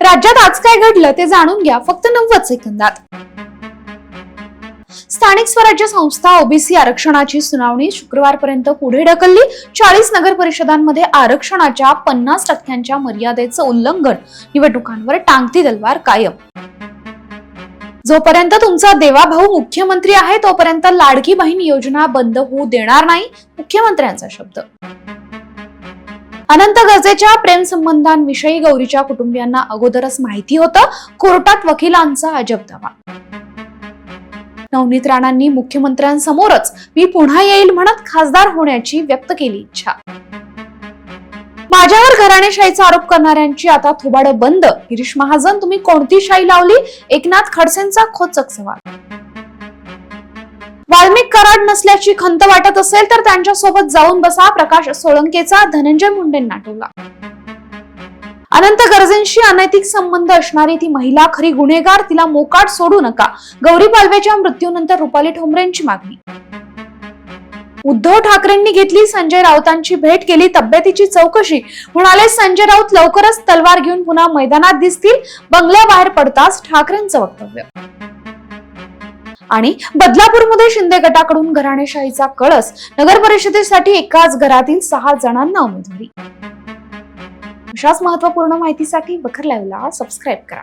राज्यात आज काय घडलं ते जाणून घ्या फक्त नव्वद सेकंदात. स्थानिक स्वराज्य संस्था ओबीसी आरक्षणाची सुनावणी शुक्रवारपर्यंत पुढे ढकलली. चाळीस नगर परिषदांमध्ये आरक्षणाच्या पन्नास टक्क्यांच्या मर्यादेचं उल्लंघन. निवडणुकांवर टांगती तलवार कायम. जोपर्यंत तुमचा देवाभाऊ मुख्यमंत्री आहे तोपर्यंत लाडकी बहीण योजना बंद होऊ देणार नाही मुख्यमंत्र्यांचा शब्द. अनंत गरजेच्या प्रेम संबंधांविषयी गौरीच्या कुटुंबियांना अगोदरच माहिती होतं. कोर्टात वकिलांचा अजब दावा नवनीत राणांनी मुख्यमंत्र्यांसमोरच मी पुन्हा येईल म्हणत खासदार होण्याची व्यक्त केली इच्छा. माझ्यावर घराणेशाहीचा आरोप करणाऱ्यांची आता थुबाड बंद. गिरीश महाजन तुम्ही कोणती शाही लावली? एकनाथ खडसेंचा खोचक सवाल. कराड नसल्याची खंत वाटत असेल तर त्यांच्यासोबत जाऊन बसा. प्रकाश सोळंकेचा धनंजय मुंडेंना टोला अनंत गरजेंशी अनैतिक संबंध असणारी ती महिला खरी गुन्हेगार तिला मोकाट सोडू नका. गौरी पालवेच्या मृत्यूनंतर रुपाली ठोंबरेंची मागणी. उद्धव ठाकरेंनी घेतली संजय राऊतांची भेट केली तब्येतीची चौकशी. म्हणाले संजय राऊत लवकरच तलवार घेऊन पुन्हा मैदानात दिसतील. बंगल्याबाहेर पडताच ठाकरेंचं वक्तव्य. आणि बदलापूरमध्ये शिंदे गटाकडून घराणेशाहीचा कळस नगर परिषदेसाठी एकाच घरातील सहा जणांना उमेदवारी. अशाच महत्त्वपूर्ण माहितीसाठी बखर लाईव्हला सबस्क्राईब करा.